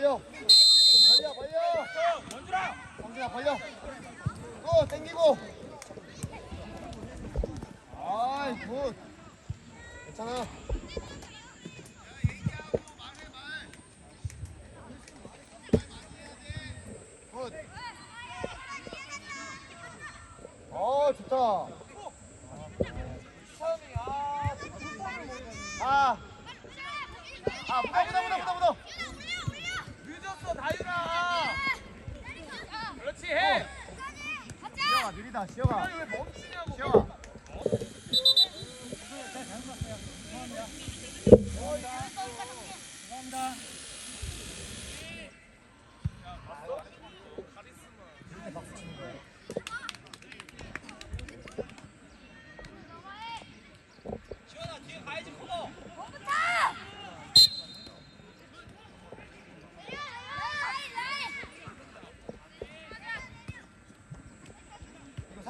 벌려 벌려 벌려 원주라 성준아 벌려 또 땡기고 아이 굿 괜찮아 굿. 어 좋다. 아. 아, 아. 수비다. 시영아. 왜 멈추냐고. 시영아. 네, 감사합니다. 감사합니다.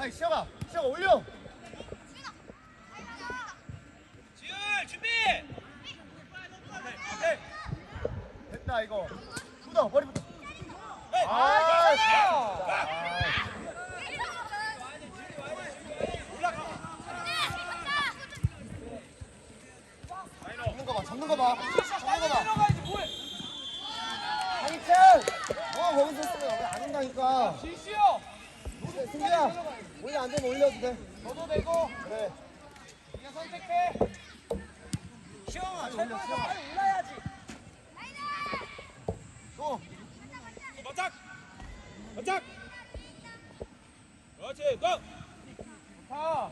이거 사이 시영아, 시영아 올려. 지율 준비. 됐다 이거. 묻어, 머리부터. 오케이. 아, 아, 잡는 거 봐, 잡는 거 봐. 잡는 거 봐. 내려가야지 뭐해. 강희철! 뭐 거기서 쓰면 왜안 온다니까. 지시요. 승기야, 올려 안 되면 올려도 돼. 너도 되고 그래. 그냥 선택해. 시영아 빨리 올려, 시영아. 빨리 올라야지. 또. 바짝! 바짝! 그렇지, 고! 자.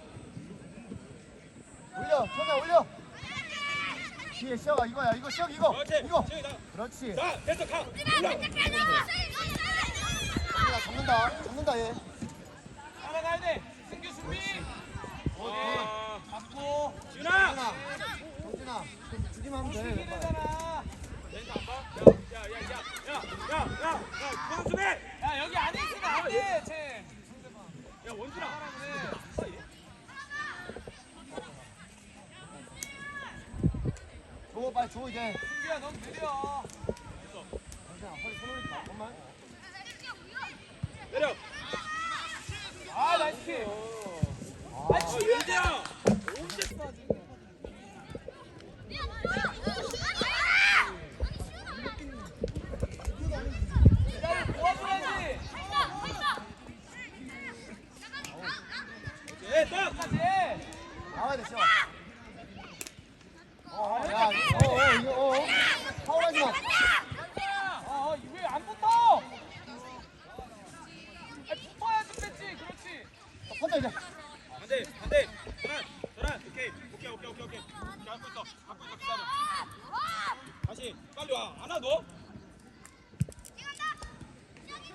올려, 천아 올려. 뒤에 시영아 이거야, 이거 시영 이거. 그렇지, 이거. 나. 그렇지. 자, 됐어, 가! 올라! 잡는다, 잡는다 얘. 가야 돼. 승규 준비. 어, 잡고. 준아. 정진아, 좀 주기만 하면 돼. 기대잖아. 야야야야야야야 원준이 야 여기 안에 있으면 안돼 쟤. 야 원준아 줘, 빨리 줘 이제. 승규야 너무 느려. 내려 아 킥. 아, 아 주위야. 야! 기다려 도와줘야지. 예, 딱! 까지. 나와야 돼, 시영아. 어, 야, 이거, 어, 어, 이거, 어. 파울하지 마. 아 이게 안 붙어. 아 붙어야지 뺐지. 그렇지. 혼자 이제. 안 돼, 안 돼! 전환, 전환! 오케이, 오케이, 오케이, 오케이, 오케이. 오케이, 갖고 있어, 갖고 있어, 기다려. 다시, 너? 그렇지.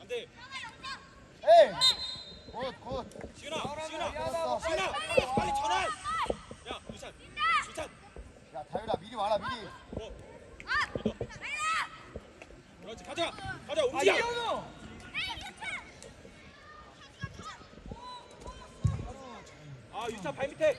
안 돼. 에이. 굿, 굿. 지훈아, 지훈아, 미안하다. 지훈아, 빨리 전환. 야, 유찬, 유찬, 야, 다율아, 미리 와라, 미리. 뭐? 믿어. 그렇지, 가자, 가자, 아 움직여. 이현우. 아, 유찬 발 밑에.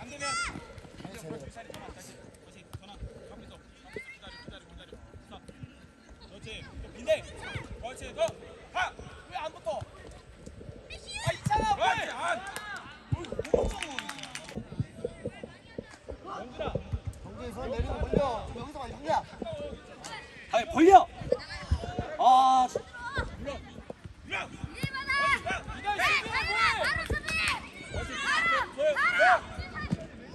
안 되면 아 벌려. 아 진- 밀어 밀어 일반아. 기다려 네, 가자. 바로 수비. 그렇지 바로. 소영 바로.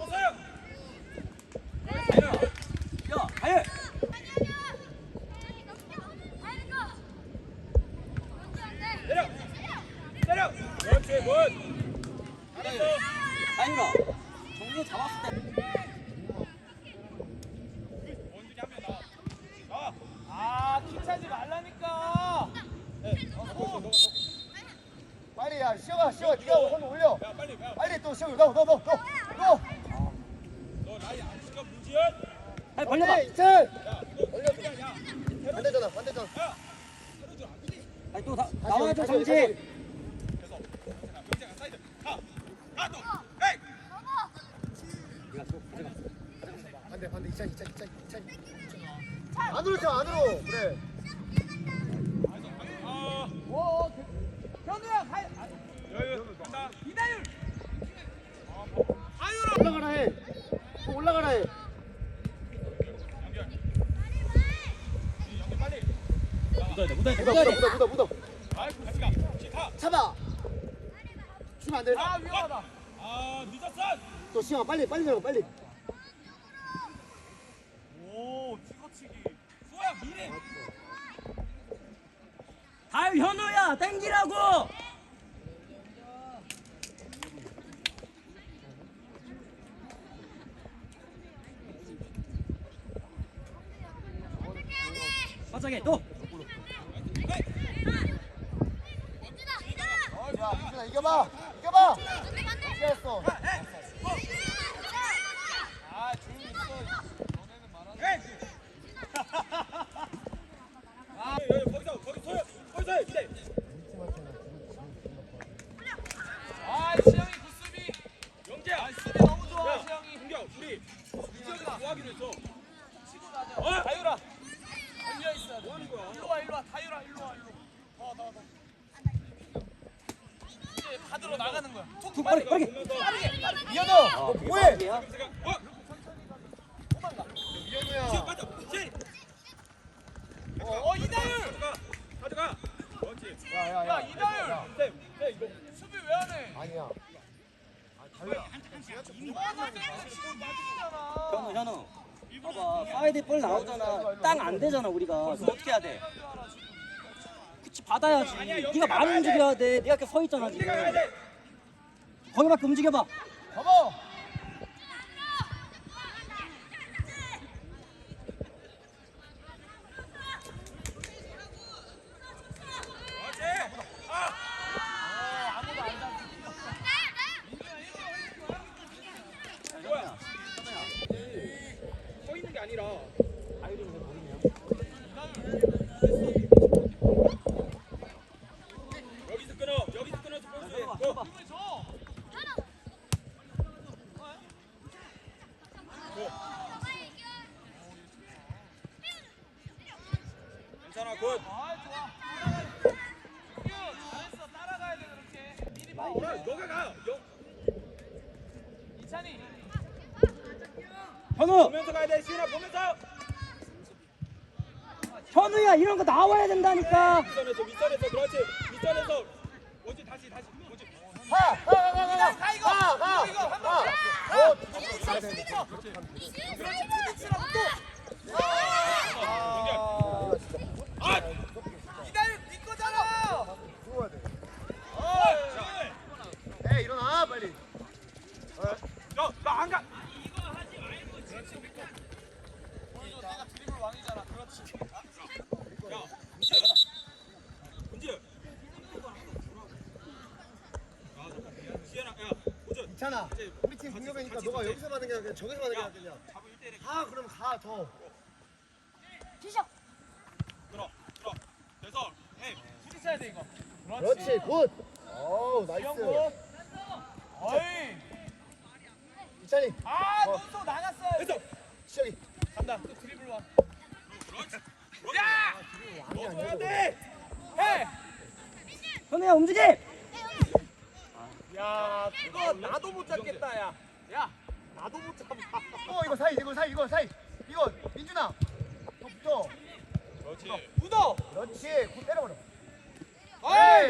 소영 야 아예 내려 내려 그렇지 굿 잘했어 아니라 정리 잡았을 때 원준이 한 명 나와 나와 아 귀차지 말라니까. 네 어, 넣고 있어, 넣고 있어. 빨리 야 시영아 시영아 네가 손 올려 야 빨리 야, 빨리 또 시영 너너너너너 너 라인 안 지켜 문지연 아니 벌려봐. 이철 야 이거 벌려. 그냥 야 반대잖아 반대잖아 야 테러줄 안 돼. 아니 또 다, 다시 나와줘 다시 성지. 다시. 그래서 병재가 병재가 사이드 가가또 에 또 가져가. 반대 반대 이찬 이찬 이찬 이찬 안으로 쳐 안으로 그래 아오 그- 현우야 가. 아, 여유 간다 이다율. 올라가라 해또 올라가라 해 연결 이 연결 빨리 묻어야 돼 묻어야 돼 묻어 묻어 돼. 묻어 묻어 묻어. 아이 같이 가. 시타. 잡아. 주면 안돼. 아 위험하다. 아 늦었어. 또 시영아 빨리 빨리 내려 빨리. 오 찍어치기. 수아야 미래 아유 현우야 땡기라고. 바짝에 또. 야 민준아 이겨봐 이겨봐 어떻게 했어 아아아 아. 어? 다율아. 걸려 있어. 뭐 하는 거야 일로 와 일로 와 다율아 일로 와 일로. 더더 더. 받으러 나가는 거야. 툭툭 빠르게 빠르게. 빠르게 빠르게. 이현우 아, 너 그게 뭐해? 어? 이현우야 빠져. 시어 이다율. 가져가. 그렇지. 야야야. 야 이다율. 쌤, 쌤 이거. 수비 왜 안 해? 아니야. 현우. 현우. 봐봐. 사이드 볼 나오잖아. 땅 안 되잖아 우리가. 어떻게 해야 돼? 그치 받아야지. 네가 많이 움직여야 돼. 네가 이렇게 서 있잖아 거기밖에 움직여봐. 가봐 그렇지 아 현우야. 서 있는 게 아니라 여기서 끊어 여기서 끊어서 볼수 해봐 있고 해봐. 괜찮아 굿아 좋아. 준규 잘했어 따라가야 돼 그렇게. 미리 봐. 그래 너가 가 여, 이찬이. 현우 보면서 가야 돼 시은아 보면서 현우야 이런 거 나와야 된다니까. 밑선에서 밑선에서 그렇지 밑선에서 원지 다시 다시 원지 가 가 가 가 가 가, 이거. 가 가 이거 한 번. 가. 어, 그렇지 부딪히라고 또. 아, 아! 이다일 네 거잖아. 들어와야 돼. 어! 에이 일어나 빨리. 야, 나안 가. 오늘도 내가 드리블 왕이잖아. 그렇지. 야, 은지. 시현아, 야, 호준. 괜찮아. 팀 공격이니까 너가 여기서 받는 게 아니라 저기서 받는 게 낫겠냐. 잡을 1대1에 가 그럼 가 더. 주셔. 들어, 들어. 돼서, 해. 부딪혀야 돼 이거. 그렇지 굿. 어우 나이스. 어이. 이찬이 아, 어. 넌또 나갔어. 됐어. 시작이. 간다. 또 드리블 왕. 그렇지. 야! 넣어줘야 아니야. 돼. 해. 현우야 움직이! 야, 그거 나도 못 잡겠다, 야. 야, 나도 못 잡아. 어 이거 사이 이거 사이 이거 사이. 이거 민준아. 너 붙어. 그렇지. 묻어. 그렇지. 굿 때려버려. 어이!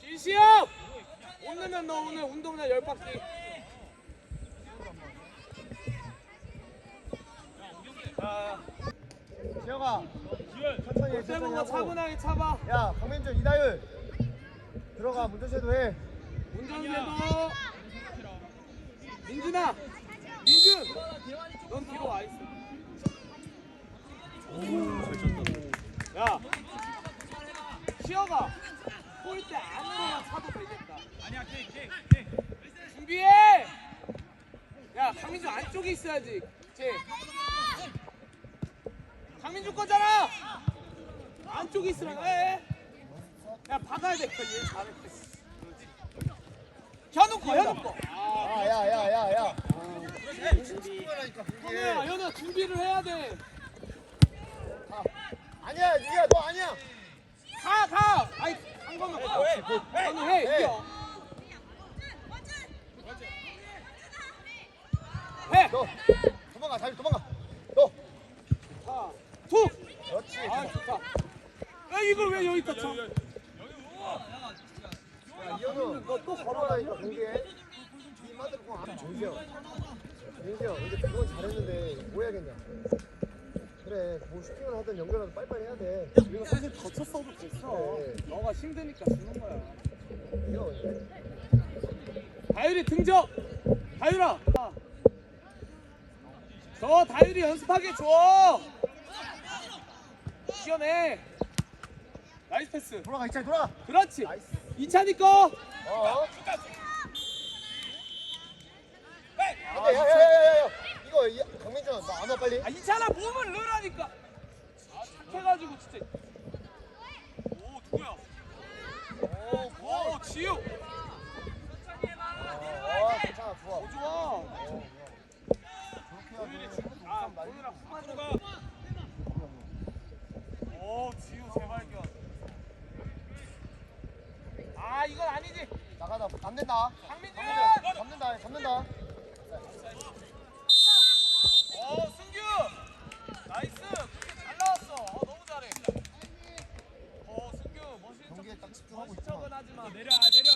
길시영! 오늘은 너 오늘 운동장 열 바퀴. 자, 지영아. 천천히 해, 천천히 세고 하고. 차분하게 차봐. 야 강민준 이다율. 들어가 문전세도 해. 운전세도. 민준아, 민준, 넌 뒤로 와 있어. 야, 시어가 골대 안으로만 차도 되겠다. 아니야, 케이, 케이, 케이. 준비해. 야, 강민준 안쪽에 있어야지. 제. 강민준 거잖아. 안쪽에 있으면 해. 야, 박아야 돼. 얘 잘해. 현 거. 아, 야야야야야. 현우야, 현우야 준비를 해야 돼. 아니야 니야 너 아니야. 가, 가. 아이, 한 번만 가. 현우 해. 해. 이겨. 해. 너 도망가 다시 도망가. 너. 자, 툭. 그렇지. 아, 좋다. 야, 이걸 왜 여기다 쳐? 야, 이현우 너또 걸어라니까 공개. 이마들 공 안. 정지영. 정지영 근데 그건 잘했는데 뭐 해야겠냐. 그래 뭐 슈팅을 하든 연결하든 빨리빨리 해야 돼. 이거 사실 더 쳤어도 됐어. 그래. 너가 힘드니까 주는 거야. 이거 다율이 등져. 다율아. 저 다율이 연습하게 줘. 시원해. 나이스 패스. 돌아가 이찬 돌아. 그렇지. 나이스. 이찬이 거. 어. 근데 야야야야야 이거 이- 강민준 너안 와 빨리. 아 이찬아 몸을 넣으라니까. 아 착해가지고 진짜. 오 누구야? 오, 오 지우. 어 괜찮아 좋아. 오 좋아. 그렇게 해야 돼. 아 보느라 후반으로 들어가. 오 지우 재발견. 아 이건 아니지. 강민준. 잡는다 잡는다. 오 승규. 나이스. 잘 나왔어. 어, 너무 잘해. 오 승규 멋있는 척. 경기에 딱 집중하고 멋있는 척은 있구만. 하지 마. 내려, 아, 내려.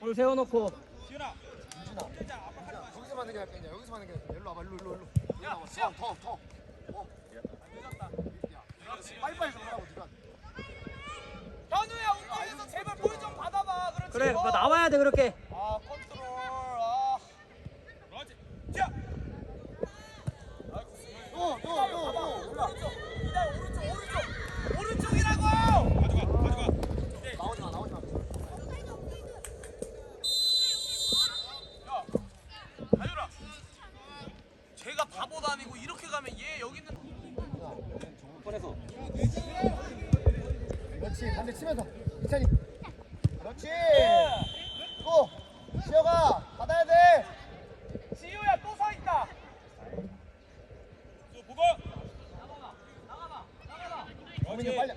볼 세워놓고 지현아. 민준아. 거기서 받는 게 낫겠냐? 여기서 받는 게 낫겠냐? 일로 와봐, 일로, 일로, 일로. 야. 시작. 더, 더, 더. 어, 늦었다. 야, 빨리빨리 좀 하라고 네가. 현우야 운동에서 제발 볼 좀 받아봐. 그래 어. 뭐 나와야 돼 그렇게 아 컨트롤. 아. 그렇지. 자. 또, 또, 또, 또. 올라. 오른쪽. 이달 오른쪽 오른쪽. 오른쪽이라고. 가져가, 가져가. 오케이. 나오지 마, 나오지 마. 야. 다율아. 쟤가 바보도 아니고 이렇게 가면 얘 여기 있는 보내서 그렇지, 반대 치면서. 이찬이. 그렇지. 또, 시어가 받아야 돼. 지우야 또 서 있다. 또 보고. 강민준 그렇지. 빨리.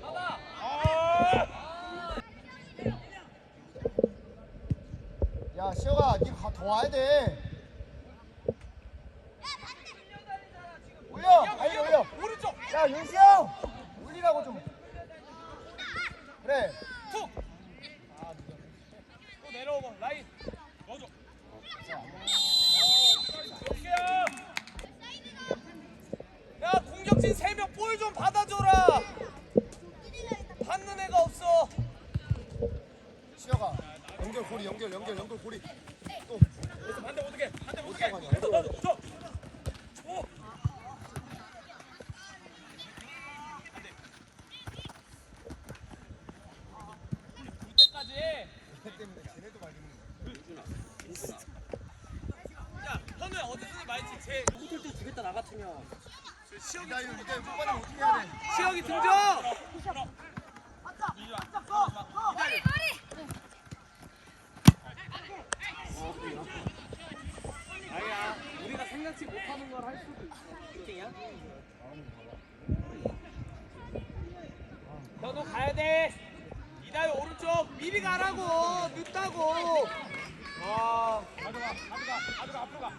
아! 야, 시어가 네가 더 와야 돼. 올려, 빨리 올려. 오른쪽. 야, 윤시 형, 올리라고 좀. 그래. 툭. 또내 호텔 때 주겠다 나 같으면 시혁이 야, 이거 이제 초반에 어떻게 해야 돼? 시혁이 등져. 아니야, 우리가 생각지 못하는 걸 할 수도 있어. 땡이야? 현우 가야 돼. 이다희 오른쪽 미리 가라고 늦다고. 아, 가져가 가져가 가져가 앞으로 가